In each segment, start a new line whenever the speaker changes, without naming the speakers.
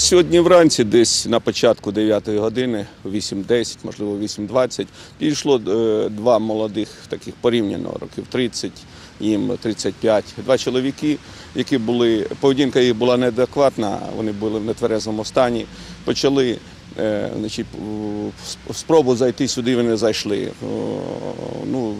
Сьогодні вранці, десь на початку 9 години, 8.10, можливо 8.20, підійшло е, два молодих, таких порівняно років 30, їм 35. Два чоловіки, які були, поведінка їх була неадекватна, вони були в нетверезому стані, почали е, значить, спробу зайти сюди, вони зайшли. О, Ну,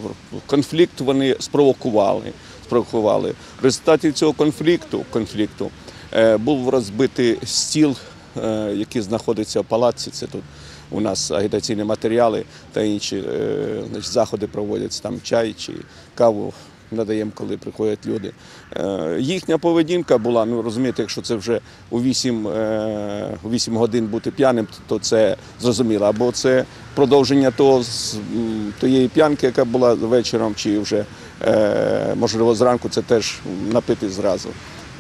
конфлікт вони спровокували. спровокували. В результаті цього конфлікту, конфлікту е, був розбитий стіл, е, який знаходиться в палаці. Це тут у нас агітаційні матеріали та інші е, значить, заходи проводяться, там чай чи каву надаємо, коли приходять люди. Е, Їхня поведінка була, ну розумієте, якщо це вже у 8, е, у 8 годин бути п'яним, то це зрозуміло. Або це продовження того, тієї п'янки, яка була вечором, чи вже е, можливо зранку це теж напити зразу.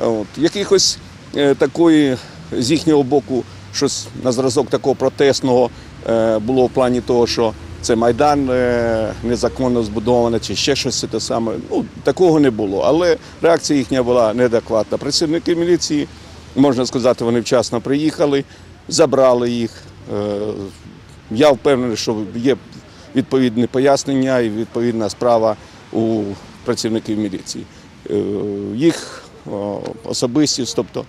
От. Якихось е, такої з їхнього боку щось на зразок такого протестного е, було в плані того, що це майдан е, незаконно збудований, чи ще щось те саме. Ну такого не було. Але реакція їхня була неадекватна. Працівники міліції, можна сказати, вони вчасно приїхали, забрали їх. Я впевнений, що є відповідне пояснення і відповідна справа у працівників міліції. Їх особистість, тобто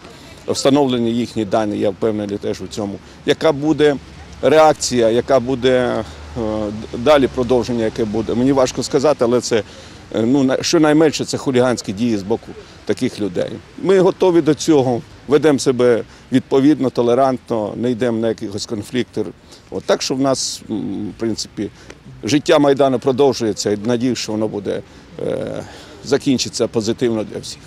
встановлені їхні дані, я впевнений теж у цьому. Яка буде реакція, яка буде е, далі продовження, яке буде, мені важко сказати, але це е, ну, на- щонайменше це хуліганські дії з боку таких людей. Ми готові до цього, ведемо себе відповідно, толерантно, не йдемо на якихось конфлікти. От так що в нас, в принципі, життя Майдану продовжується і надію, що воно буде е, закінчиться позитивно для всіх.